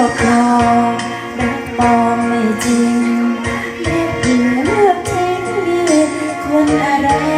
อบครองรักปลอมไม่จริงเด็กเดือดจริคนอะไร